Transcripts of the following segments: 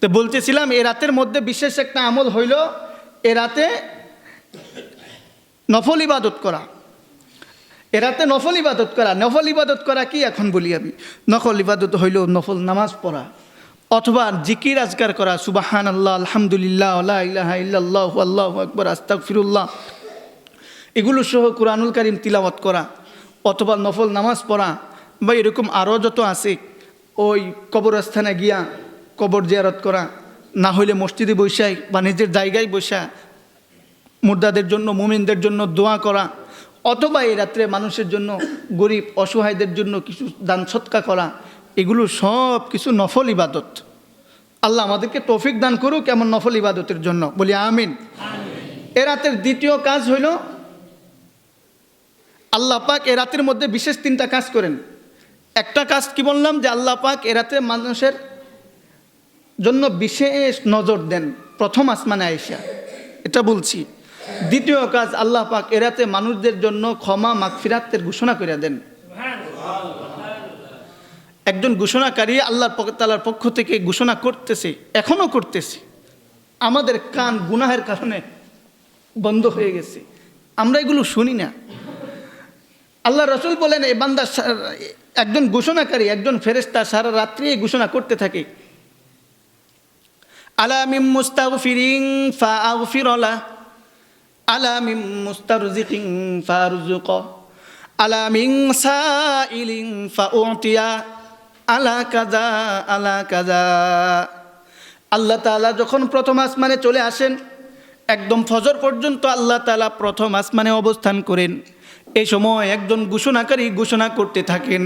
তো বলতেছিলাম, এ রাতের মধ্যে বিশেষ একটা আমল হইল, এ রাতে নফল ইবাদত করা। এ রাতে নফল ইবাদত করা। নফল ইবাদত করা কি এখন বলি আমি? নফল ইবাদত হইল নফল নামাজ পড়া, অথবা জিকির আজগার করা সুবাহান আল্লাহ আলহামদুলিল্লাহ আল্লাহ ইলাহা আল্লাহু আকবার, আস্তাগফিরুল্লাহ। এগুলো সহ কোরআনুল কারিম তিলাওয়াত করা, অথবা নফল নামাজ পড়া, বা এরকম আরও যত আছে, ওই কবরস্থানে গিয়া কবর জিয়ারত করা, না হইলে মসজিদে বৈশাই বা নিজের জায়গায় বৈশা, মুর্দাদের জন্য, মুমিনদের জন্য দোয়া করা, অথবা এই রাত্রে মানুষের জন্য, গরিব, অসহায়দের জন্য কিছু দান সৎকা করা, এগুলো সব কিছু নফল ইবাদত। আল্লাহ আমাদেরকে তৌফিক দান করুক এমন নফল ইবাদতের জন্য। বলি আমিন। এ রাতের দ্বিতীয় কাজ হইল, আল্লাহ পাক এ রাতের মধ্যে বিশেষ তিনটা কাজ করেন। একটা কাজ কি বললাম যে আল্লাহ পাক এ রাতে মানুষের জন্য বিশেষ নজর দেন প্রথম আসমানে আয়েশা। এটা বলছি। দ্বিতীয় কাজ আল্লাহ পাক এরাতে মানুষদের জন্য ক্ষমা, মাগফিরাতের ঘোষণা করে দেন। একজন ঘোষণাকারী আল্লাহর পক্ষ- তাআলার পক্ষ থেকে ঘোষণা করতেছে এখনও করতেছে। আমাদের কান গুনাহের কারণে বন্ধ হয়ে গেছে। আমরা এগুলো শুনি না। আল্লাহ রসুল বলেন, এ বান্দা একজন ঘোষণাকারী, একজন ফেরেস্তা সারা রাত্রি ঘোষণা করতে থাকে। আলামিম মুস্তাগফিরিন ফাআগফিরলা আলামিম মুস্তারজিকিন ফারজুক আলামিন সাইলিন ফাউতিয়া। আলা কাজা আলা কাজা আল্লাহ তাআলা যখন প্রথম আসমানে চলে আসেন, একদম ফজর পর্যন্ত আল্লাহ তালা প্রথম আসমানে অবস্থান করেন। এই সময় একজন ঘোষণাকারী ঘোষণা করতে থাকেন,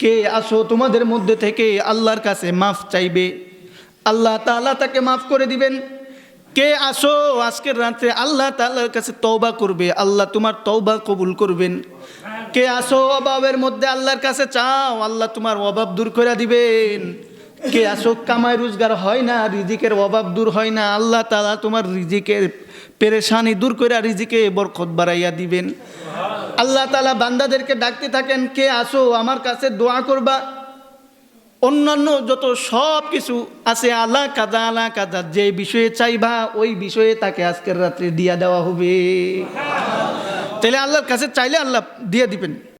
কে আসো তোমাদের মধ্যে থেকে আল্লাহর কাছে মাফ চাইবে? আল্লাহ তাআলা তাকে মাফ করে দিবেন। কে আসো আজকের রাত্রে আল্লাহ তাআলার কাছে তওবা করবে, আল্লাহ তোমার তওবা কবুল করবেন। কে আসো অভাবের মধ্যে আল্লাহর কাছে চাও, আল্লাহ তোমার অভাব দূর করে দিবেন। কে আসো কামাই রোজগার হয় না, রিজিকের অভাব দূর হয় না, আল্লাহ তালা তোমার রিজিকের পেরেশানি দূর করে রিজিকে বরকত বাড়াইয়া দিবেন। আল্লাহ তালা বান্দাদেরকে ডাকতে থাকেন, কে আসো আমার কাছে দোয়া করবা। অন্যান্য যত সব কিছু আছে, আলা কাদা আলা কাদা, যে বিষয়ে চাইবা, ওই বিষয়ে তাকে আজকের রাত্রে দিয়া দেওয়া হবে। তাহলে আল্লাহর কাছে চাইলে আল্লাহ দিয়ে দিবেন।